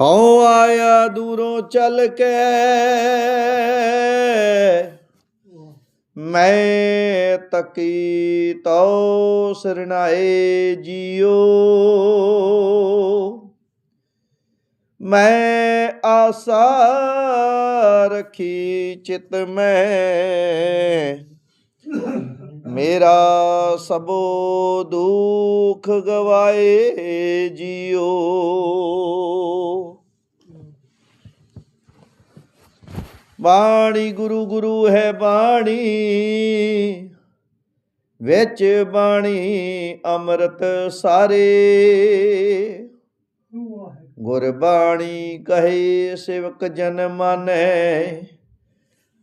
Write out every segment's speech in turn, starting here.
ਹਉ ਆਇਆ ਦੂਰੋਂ ਚੱਲ ਕੇ। ਮੈਂ ਤਕੀ ਤਉ ਸਰਣਾਏ ਜੀਓ। ਮੈਂ ਆਸਾ ਰਖੀ ਚਿਤ ਮੈਂ। ਮੇਰਾ ਸਭੋ ਦੁਖ ਗਵਾਏ ਜੀਓ। ਬਾਣੀ ਗੁਰੂ ਗੁਰੂ ਹੈ ਬਾਣੀ, ਵਿੱਚ ਬਾਣੀ ਅੰਮ੍ਰਿਤ ਸਾਰੇ। ਗੁਰਬਾਣੀ ਕਹੇ ਸਿਵਕ ਜਨ ਮਾਨੈ।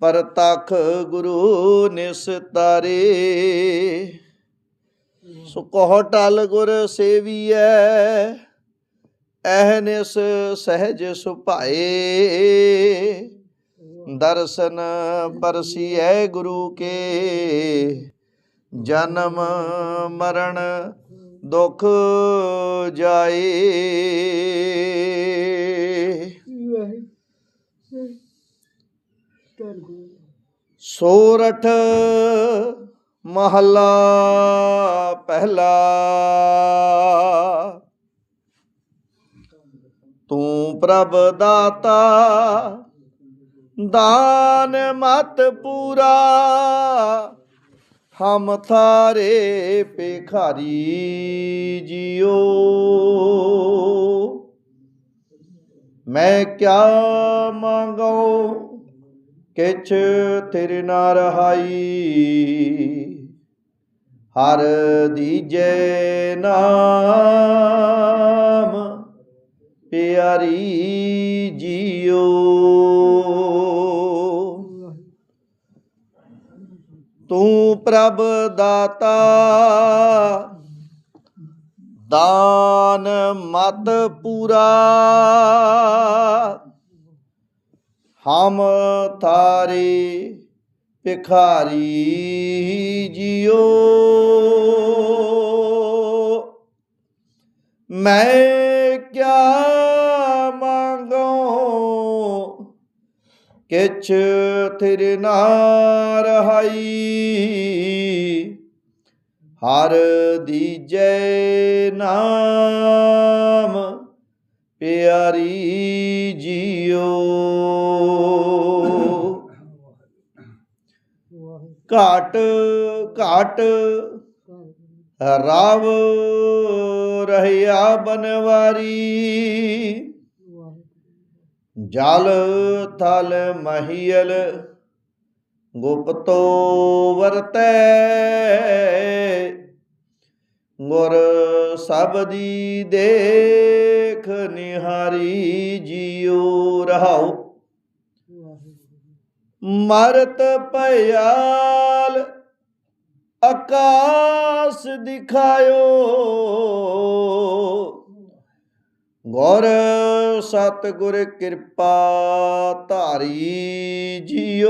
ਪਰਤਖ ਗੁਰੂ ਨਿਸਤਾਰੇ ਸੋ ਕਹੋ ਟਲ ਗੁਰ ਸੇਵੀਐ ਐਹਨਿਸ ਸਹਿਜ ਸੁਭਾਏ। ਦਰਸ਼ਨ ਪਰਸੀਐ ਗੁਰੂ ਕੇ। ਜਨਮ ਮਰਨ ਦੁਖ ਜਾਏ। ਸੋਰਠ ਮਹੱਲਾ ਪਹਿਲਾ। ਤੂੰ ਪ੍ਰਭ ਦਾਤਾ, ਦਾਨ ਮਤ ਪੂਰਾ, ਹਮ ਥਾਰੇ ਭਿਖਾਰੀ ਜਿਉ। ਮੈਂ ਕਿਆ ਮੰਗਾਉ ਕਿਛ ਤੇਰੇ ਨਾ ਰਹਾਈ। ਹਰ ਦੀਜੈ ਨਾਮ ਪਿਆਰੀ ਜੀਓ। ਤੂੰ ਪ੍ਰਭ ਦਾਤਾ, ਦਾਨ ਮਤ ਪੂਰਾ। ਹਮ ਤਾਰੇ ਭਿਖਾਰੀ ਜਿਉ। ਮੈਂ ਕਿਆ ਮੰਗੋ? ਕਿਛ ਤੇਰੇ ਨਾ ਰਹਾਈ। ਹਰ ਦੀਜੈ ਨਾਮ ਪਿਆਰੀ ਜਿਉ। ਘਾਟ ਘਾਟ। ਰਾਵ ਰਹਿਆ ਬਨਵਾਰੀ। ਜਲ ਥਲ ਮਹੀਲ ਗੁਪਤੋ ਵਰਤੈ। ਗੁਰ ਸਬਦੀ ਦੇਖ ਨਿਹਾਰੀ ਜਿਉ ਰਹਾਉ। ਮਰਤ ਭਇਆਲ, ਆਕਾਸ ਦਿਖਾਇਓ। ਗੁਰ ਸਤ ਗੁਰ ਕਿਰਪਾ ਧਾਰੀ ਜਿਉ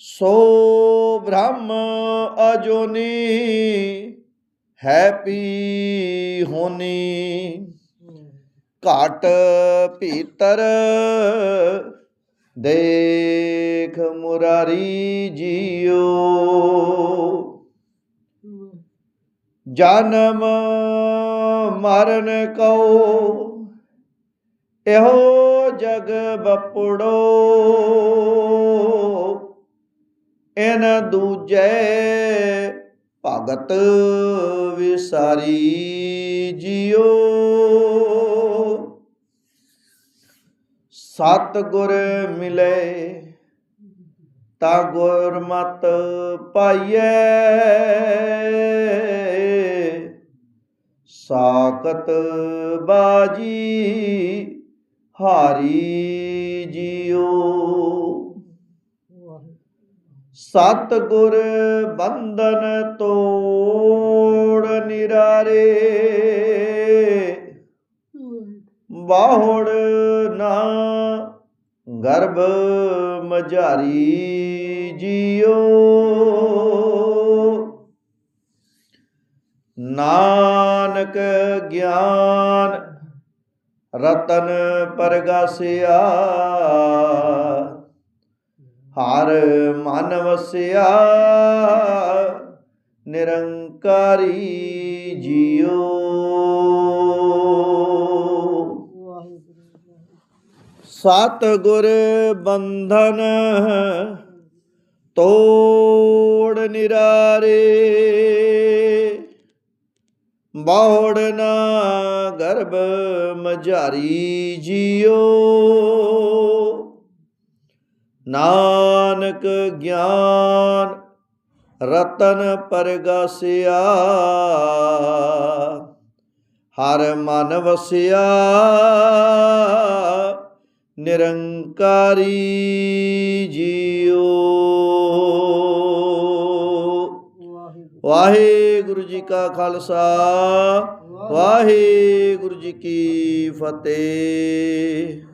ਸੋ ਬ੍ਰਹਮ ਅਜੋਨੀ ਹੈਪੀ ਹੋਨੀ। ਘਾਟ ਭੀਤਰ। ਦੇਖ ਮੁਰਾਰੀ ਜੀਓ। ਜਨਮ ਮਰਨ ਕਉ। ਇਹੋ ਜਗ ਬਪੜੋ ਇਨ ਦੂਜੇ ਭਗਤ ਵਿਸਾਰੀ ਜਿਉ ਸਤ ਗੁਰ ਮਿਲੇ, ਤਾ ਗੁਰ ਮਤ ਪਾਈਐ। ਸਾਕਤ ਬਾਜੀ ਹਾਰੀ ਜੀਓ ਸਤ ਗੁਰ ਬੰਧਨ ਤੋੜ ਨਿਰਾਰੇ। ਬਾਹੜ ਨਾ ਗਰਭ ਮਝਾਰੀ ਜਿਉ ਨਾਨਕ ਗਿਆਨ ਰਤਨ ਪਰਗਾਸਿਆ ਹਰ ਮਨ ਵਸਿਆ ਨਿਰੰਕਾਰੀ ਜੀਓ। ਸਤ ਗੁਰ ਬੰਧਨ ਤੋੜ ਨਿਰਾਰੇ ਬੌੜ ਨਾ ਗਰਭ ਮਝਾਰੀ ਜੀਓ। ਨਾਨਕ ਗਿਆਨ ਰਤਨ ਪਰਗਾਸਿਆ, ਹਰ ਮਨ ਵਸਿਆ। ਨਿਰੰਕਾਰੀ ਜੀਓ। ਵਾਹਿਗੁਰੂ ਜੀ ਕਾ ਖਾਲਸਾ ਵਾਹਿਗੁਰੂ ਜੀ ਕੀ ਫਤਿਹ।